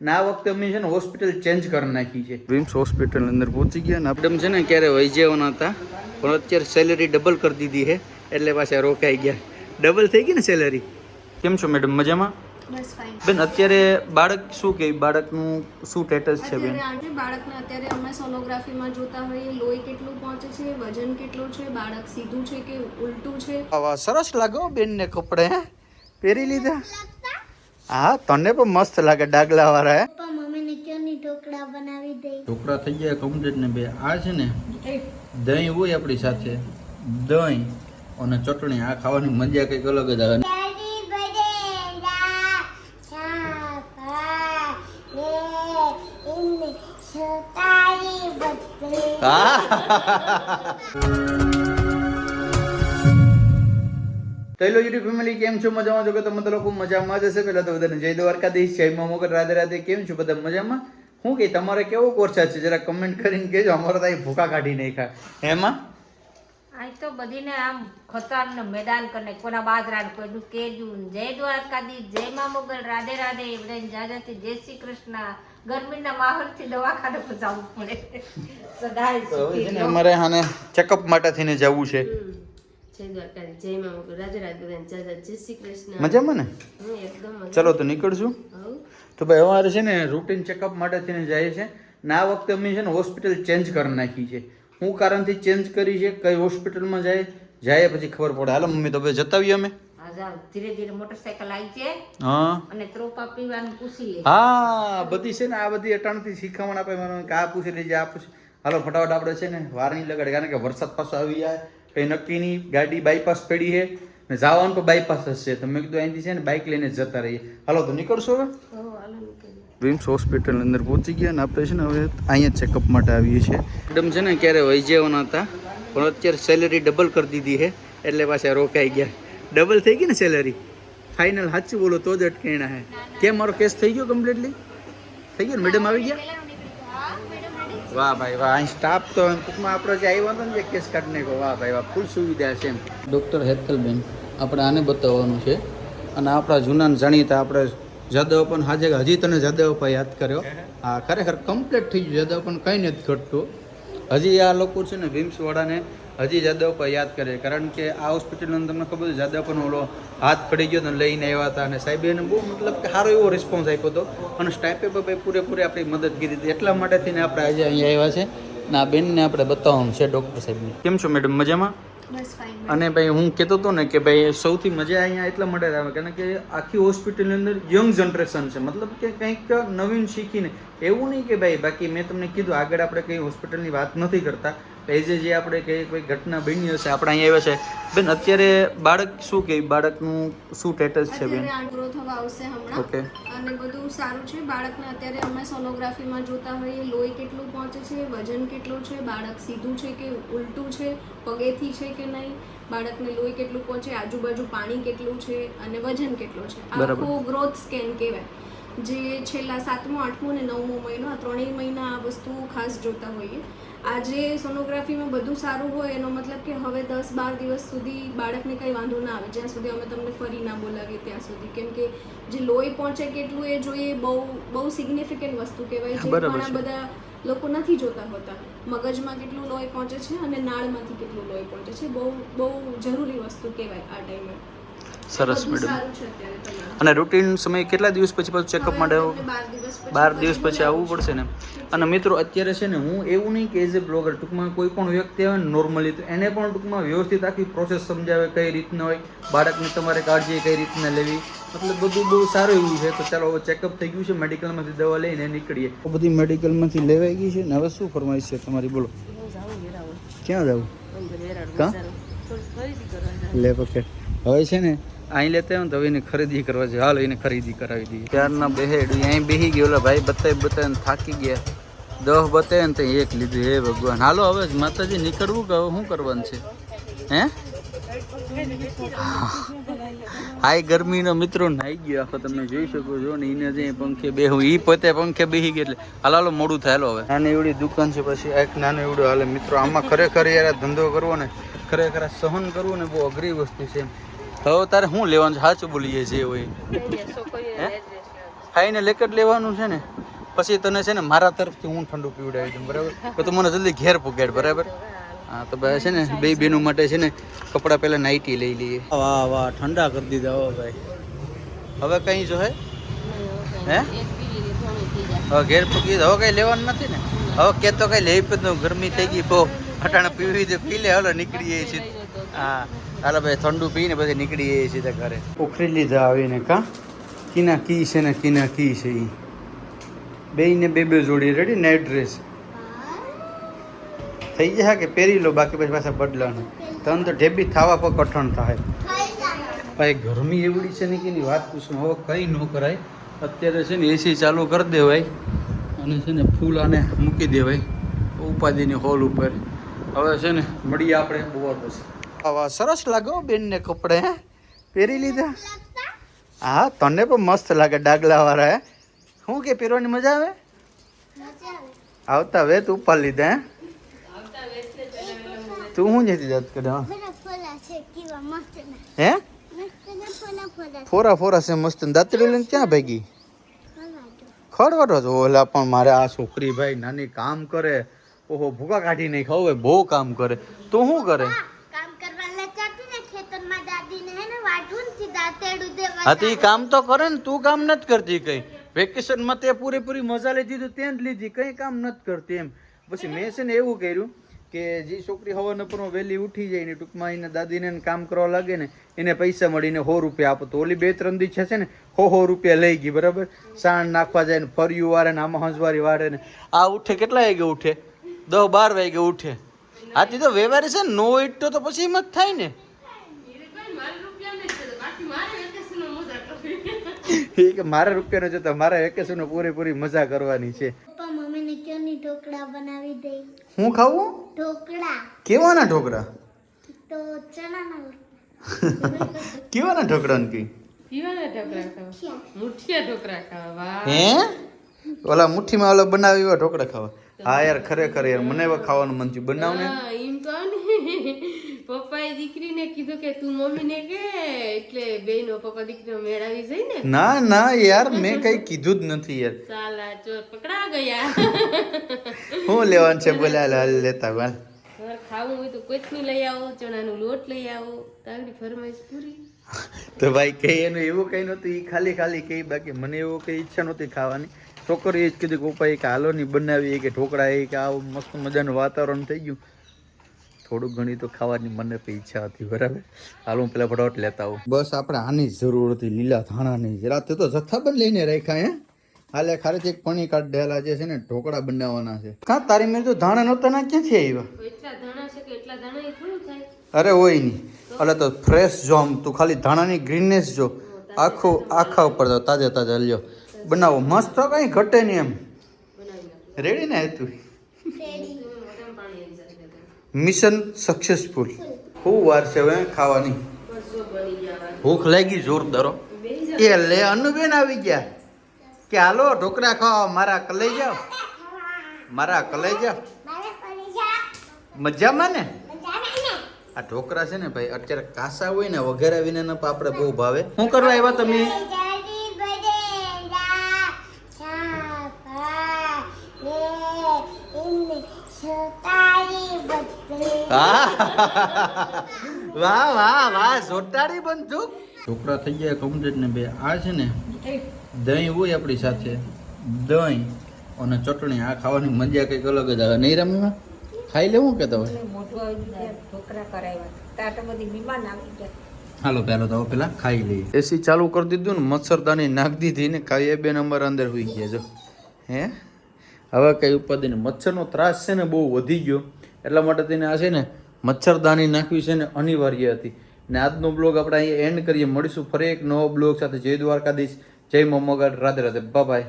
ના વખતે અમે છે ને હોસ્પિટલ ચેન્જ કરી નાખી છે. વિમ્સ હોસ્પિટલ અંદર પહોંચી ગયા ને આપણે છે ને ક્યારે વહી જવાના હતા પણ અત્યારે સેલેરી ડબલ કરી દીધી છે એટલે પાછા રોકાઈ ગયા. ડબલ થઈ ગઈ ને સેલેરી કેમ છો મેડમ મજામાં? બેન અત્યારે બાળક શું કે? બાળકનું શું સ્ટેટસ છે બેન? બાળકને અત્યારે અમે સોનોગ્રાફીમાં જોતા હોઈએ લોહી કેટલું પહોંચે છે વજન કેટલું છે બાળક સીધું છે કે ઉલટું છે? આવા સરસ લાગો બેનને કપડે હે? પહેરી લીધા? હા તને પણ મસ્ત લાગે ડાગલા વાળા હે ઢોકળા બનાવી દે ઢોકળા થઈ ગયા કમ્પ્લીટ ને બે. આ છે ને દહીં હોય આપણી સાથે. દહીં અને ચટણી આ ખાવાની મજા કંઈક અલગ જ આવે. ડેડી તો એ યુટ્યુબ ફેમિલી કેમ છો? મજામાં? છો કે તમે તો લોકો મજામાં જ હશે. પહેલાં તો બધાને જય દ્વારકાધીશ જય મા રાધે રાધે. કેમ છો બધા મજામાં? શું કે તમારે કેવો કોર્સ છે? જરા કમેન્ટ કરીને કહેજો. અમારે તો અહીં ભૂકા કાઢી નાખ્યા. એમાં અહીં તો બધીને આમ ખતરનું મેદાન કરીને કોના બાદરાન કોઈનું કેજું જય દ્વારકાધીશ જય મા મોગલ રાધે રાધે. બધાને જાજાથી જય શ્રી કૃષ્ણ. ગરમીના માહોલથી દવાખાને પહોંચાડવું પડે. સદાય. અમારે આને ચેકઅપ માટે થઈને જવું છે. મજામાં ને? ચલો તો નીકળશું. તો ભાઈ અમારે છે ને રૂટીન ચેકઅપ માટે થઈને જાય છે. ને આ વખતે અમે છે ને હોસ્પિટલ ચેન્જ કરી નાખી છે. હું કારણથી ચેન્જ કરી છે કઈ હોસ્પિટલમાં જાય જાય પછી ખબર પડે. હાલો મમ્મી તો ભાઈ જતાવીએ અમે. ધીરે ધીરે મોટરસાયકલ આવી છે. હા. અને ત્રોપા પીવાનું પૂછી લે. હા બધી છે ને આ બધી અટાણથી શીખવણ આપે. મને કે આ પૂછી લેજે આ પૂછી. હાલો ફટાફટ આપણે છે ને વાર નહીં લગાડે કારણ કે વરસાદ પાછો આવી જાય. કંઈ નક્કી નહીં ગાડી બાયપાસ પડી છે ને જવાનું તો બાયપાસ જ છે. તો કીધું અહીંથી છે ને બાઇક લઈને જતા રહીએ. હાલો તો નીકળશો હવે? વિમ્સ હોસ્પિટલ અંદર પહોંચી ગયા ને આપણે છે ને હવે અહીંયા ચેકઅપ માટે આવીએ છીએ. મેડમ છે ને ક્યારે વહી જવાના હતા? પણ અત્યારે સેલેરી ડબલ કરી દીધી છે. એટલે પાછા રોકાઈ ગયા. ડબલ થઈ ગઈ ને સેલેરી ફાઇનલ સાચું બોલો તો જ અટકાણા હે. કેમ મારો કેસ થઈ ગયો કમ્પ્લીટલી થઈ ગયો ને? મેડમ આવી ગયા? વાહ ભાઈ વાહ, અહીં સ્ટાફ તો એમ ટૂંકમાં આપણે જે આવ્યો હતો ને જે કેસ કાઢને વાહ ભાઈ વાહ, ફૂલ સુવિધા છે એમ. ડૉક્ટર હેતલબેન, આપણે આને બતાવવાનું છે. અને આપણા જૂના જાણીતા આપણે જાદવ પણ હાજે હજી તને જાદવ પર યાદ કર્યો? હા, ખરેખર કમ્પ્લીટ થઈ ગયું. જાદવ પણ કંઈ નથી ઘટતું. હજી આ લોકો છે ને વિમ્સ વાળાને હજી જાદવ પર યાદ કરે. કારણ કે આ હોસ્પિટલનો તમને ખબર છે જાદવ પણ ઓલો હાથ પડી ગયો તો લઈને આવ્યા હતા અને સાહેબે એને બહુ મતલબ કે સારો એવો રિસ્પોન્સ આપ્યો હતો. અને સ્ટાફે ભાઈ પૂરેપૂરી આપણી મદદ કરી હતી એટલા માટે થઈને આપણે આજે અહીંયા આવ્યા છે. ના આ બેનને આપણે બતાવવાનું છે ડૉક્ટર સાહેબને. કેમ છો મેડમ મજામાં? અને ભાઈ હું કહેતો હતો ને કે ભાઈ સૌથી મજા અહીંયા એટલા માટે આવે. કારણ કે આખી હોસ્પિટલની અંદર યંગ જનરેશન છે. મતલબ કે કંઈક નવીન શીખીને. એવું નહીં કે ભાઈ બાકી મેં તમને કીધું આગળ આપણે કંઈ હોસ્પિટલની વાત નથી કરતા. એ જે આપણે કહીએ કોઈ ઘટના બની હશે આપણે અહીંયા આવ્યા છે. બેન અત્યારે બાળક શું કે બાળકનું શું સ્ટેટસ છે બેન? આંકડો થવા આવશે હમણાં. ઓકે. અને બધું સારું છે. બાળકને અત્યારે અમે સોનોગ્રાફીમાં જોતા હોઈએ લોહી કેટલું પહોંચે છે વજન કેટલું છે બાળક સીધું છે કે ઉલટું છે પગેથી છે કે નહીં? બાળકને લોહી કેટલું પહોંચે આજુબાજુ પાણી કેટલું છે અને વજન કેટલું છે? આખો ગ્રોથ સ્કેન કહેવાય. જે છેલ્લા સાતમો આઠમો ને નવમો મહિનો આ ત્રણેય મહિના આ વસ્તુ ખાસ જોતા હોઈએ. આજે સોનોગ્રાફીમાં બધું સારું હોય એનો મતલબ કે હવે દસ બાર દિવસ સુધી બાળકને કંઈ વાંધો ના આવે. જ્યાં સુધી અમે તમને ફરી ના બોલાવીએ ત્યાં સુધી. કેમ કે જે લોહી પહોંચે કેટલું એ જોઈએ બહુ બહુ સિગ્નિફિકન્ટ વસ્તુ કહેવાય. જે ઘણા બધા લોકો નથી જોતા હોતા. મગજમાં કેટલું લોહી પહોંચે છે અને નાળમાંથી કેટલું લોહી પહોંચે છે. બહુ બહુ જરૂરી વસ્તુ કહેવાય આ ટાઈમે. સરસ મેડમ સારું છે અત્યારે તમારે. અને રૂટીન સમય કેટલા દિવસ પછી પાછું ચેકઅપ માટે આવો? બાર દિવસ પછી. આવવું પડશે ને. અને મિત્રો અત્યારે છે ને હું એવું નહીં કે એઝ એ બ્લોગર ટૂંકમાં કોઈ પણ વ્યક્તિ આવે ને નોર્મલી તો એને પણ ટૂંકમાં વ્યવસ્થિત આખી પ્રોસેસ સમજાવે કઈ રીતના હોય બાળકની તમારે કાળજી કઈ રીતના લેવી. મતલબ બધું બહુ સારું એવું છે. તો ચાલો હવે ચેકઅપ થઈ ગયું છે મેડિકલમાંથી દવા લઈને નીકળીએ. બધી મેડિકલમાંથી લેવાઈ ગઈ છે ને હવે શું ફરમાઈશ છે તમારી? બોલો. ક્યાં જવું? કાં? લે પકડ. હવે છે ને અહીં લેતા હોય ને તો એને ખરીદી કરવા છે. હાલ એને ખરીદી કરાવી દઈએ. ત્યારના બેહેડું અહીં બેહી ગયો. ઓલા ભાઈ બતાવી બતાવીને થાકી ગયા. દહ બતાવે ને તો એક લીધું. હે ભગવાન. હાલો હવે માતાજી નીકળવું કે હવે શું કરવાનું છે? હે? હાય ગરમીનો મિત્રો નાઈ ગયો. આખો તમે જોઈ શકો છો ને એને જે પંખે બેહું. એ પોતે પંખે બેહી ગઈ એટલે. હાલ હાલો મોડું થાય. હવે. નાની એવડી દુકાન છે પછી. એક નાનું એવડું હાલે. મિત્રો આમાં ખરેખર યાર ધંધો કરવો ને ખરેખર સહન કરવું ને બહુ અઘરી વસ્તુ છે હવે તારે શું લેવાનું છે? સાચું બોલીએ જે હોય? ખાઈને લેક જ લેવાનું છે ને? પછી તને છે ને મારા તરફથી હું ઠંડુ પીવડાવી દઉં બરાબર? તો તું મને જલ્દી ઘેર પુગાડ બરાબર? હા તો ભાઈ છે ને બે બેનો માટે છે ને કપડાં પહેલાં નાઇટી લઈ લઈએ. વાહ વાહ ઠંડા કરી દીધા હો ભાઈ. હવે કઈ જો હે? હે? હવે ઘેર પૂકી હવે કઈ લેવાનું નથી ને? હવે કે તો કઈ લેવી પડતું ગરમી થઈ ગઈ બહુ અટાણે પીવી દે પી લે, હાલો, નીકળીએ છીએ. હા, હાલો ભાઈ, ઠંડુ પીને પછી નીકળીએ સીધા ઘરે. ઉખરી લીધા આવીને કા? કીના કી છે ને કીના કી છે એ બે ને બે બે જોડી રેડી નાઇટ ડ્રેસ થઈ જશે કે પહેરી લો, બાકી પછી પાછા બદલાનું. તન તો ઢેબી થવા પર કઠણ થાય. ભાઈ, ગરમી એવડી છે ને કે એની વાત પૂછું. હવે કંઈ ન કરાય. અત્યારે છે ને એસી ચાલુ કરી દેવાય. અને છે ને ફૂલ આને મૂકી દેવાય. ઉપાધિની હોલ ઉપર. હવે છે ને, મળીએ આપણે બહુ પછી. આવા સરસ લાગો બેનને કપડે, હે? પહેરી લીધા? હા, તને પણ મસ્ત લાગે ડાગલા વાળા હે? શું કે, પહેરવાની મજા આવે? આવતા વેત ઉપર લીધા, હે? તું શું જતી જાત કરે હા? ફોરા ફોરા છે મસ્ત દાંતડી લઈને ક્યાં ભાગી? ખડવાડો છો ઓલા પણ મારે આ છોકરી ભાઈ નાની કામ કરે ઓહો ભૂકા કાઢી નહીં ખાવ બહુ કામ કરે. તો શું કરે? હે તો એ કામ તો કરે ને તું કામ નથી કરતી કઈ. વેકેશનમાં તે પૂરેપૂરી મજા લીધી તો તે જ લીધી કઈ કામ નથી કરતી એમ. પછી મેં છે ને એવું કર્યું કે જે છોકરી હવાના પર વહેલી ઉઠી જાય ને ટૂંકમાં એને દાદીને કામ કરવા લાગે ને એને પૈસા મળીને સો રૂપિયા આપો. તો ઓલી બે ત્રણ દી છે ને સો સો રૂપિયા લઈ ગઈ બરાબર? સાણ નાખવા જાય ને ફર્યું વારે ને આમાં હંસવારી વારે ને. આ ઉઠે કેટલા વાગે ઉઠે? દસ બાર વાગે ઉઠે. આથી તો વ્યવહાર છે ને નો ઇટતો તો પછી એમ જ થાય ને. એ કે મારા રૂપિયાનો જતો મારા વેકેશન પૂરેપૂરી મજા કરવાની છે. પપ્પા મમ્મીને ચોની ઢોકળા બનાવી દે? હું ખાવું? ઢોકળા. કેવાના ઢોકળા? તો ચણાના કેવાના ઢોકળા ને કઈ? પીવાના ઢોકળા ખાવા? મુઠિયા. ઢોકળા ખાવા? હે? ઓલા મુઠ્ઠીમાં ઓલા બનાવી એવા ઢોકળા ખાવા. હા યાર ખરેખર યાર મને એવા ખાવાનું મન થયું. બનાવ ને. એમ તો ને પપ્પાએ દીકરીને કીધું કે તું મમ્મીને કે એટલે બેનો પપ્પા દીકરીનો મેળાવી જાય ને. ના ના યાર મેં કઈ કીધું જ નથી યાર. સાલા ચોર પકડા ગયા. હું લેવાનું છે? બોલ્યા હાલ લેતા હાલ ખાવું હોય તો કોચની લઈ આવો ચણાનો લોટ લઈ આવો તારી ફરમાઈશ પૂરી. તો ભાઈ કઈ એનું એવું કઈ નહોતું એ ખાલી ખાલી કઈ બાકી મને એવું કઈ ઈચ્છા નહોતી ખાવાની. છોકરીએ જ કીધું કે પપ્પા એ કે હાલો ની બનાવી કે ઢોકળા એ કે આ મસ્ત મજાનું વાતાવરણ થઈ ગયું. થોડું ઘણી તો ખાવાની મને પણ ઈચ્છા હતી બરાબર? હાલ હું પેલા ફટાફટ લેતા આવું. બસ આપણે આની જ જરૂર હતી લીલા ધાણાની. રાતે તો જથ્થાબંધ લઈને રાખ્યા હે? હાલે ખારેથી એક પાણી કાઢ દેલા જે છે ને ઢોકળા બનાવવાના છે. કાં તારી મેં તો ધાણા નહોતા ના ક્યાંથી આવ્યા? એટલા ધાણા છે કે એટલા ધાણા થોડું થાય. અરે હોય નહીં એટલે તો ફ્રેશ જો આમ તું ખાલી ધાણાની ગ્રીનનેસ જો. આખું આખા ઉપર તો તાજે તાજા લ્યો. બનાવો. મસ્ત તો કઈ ઘટે નહીં એમ. રેડી ને તું મિશન સક્સેસફુલ ખૂબ વાર છે હવે ખાવાની. ભૂખ લાગી જોરદારો એ લે અનુબેન આવી ગયા. કે હાલો ઢોકળા ખાવા મારા કલાઈ જાઓ. મારા કલાઈ જાઓ. મજામાં ને? આ ઢોકળા છે ને ભાઈ અત્યારે કાસા હોય ને વગેરે વિના આપણે બહુ ભાવે. શું કરવા આવ્યા તમે? વાહ વાહ વાહ સોટાડી બંધુક છોકરા થઈ ગયા કમ્પ્લીટ ને બે. આ છે ને દહીં હોય આપણી સાથે. દહીં અને ચટણી આ ખાવાની મજા કંઈક અલગ જ આવે. નહીં રમીમાં ખાઈ લેવું કે તમે હાલો પેલો તો પેલા ખાઈ લઈએ. એસી ચાલુ કરી દીધું ને મચ્છરદાની નાખ દીધી ને ખાઈએ બે નંબર અંદર હોઈ ગયા જો. હે? હવે કઈ ઉપાધિ ને મચ્છરનો ત્રાસ છે ને બહુ વધી ગયો. એટલા માટે તેને આ છે ને મચ્છરદાની નાખવી છે ને અનિવાર્ય હતી. ને આજનો બ્લોગ આપણે અહીંયા એન્ડ કરીએ. મળીશું ફરી એક નવો બ્લોગ સાથે. જય દ્વારકાધીશ. જય મમ્મગઢ રાધે રાધે. બાય.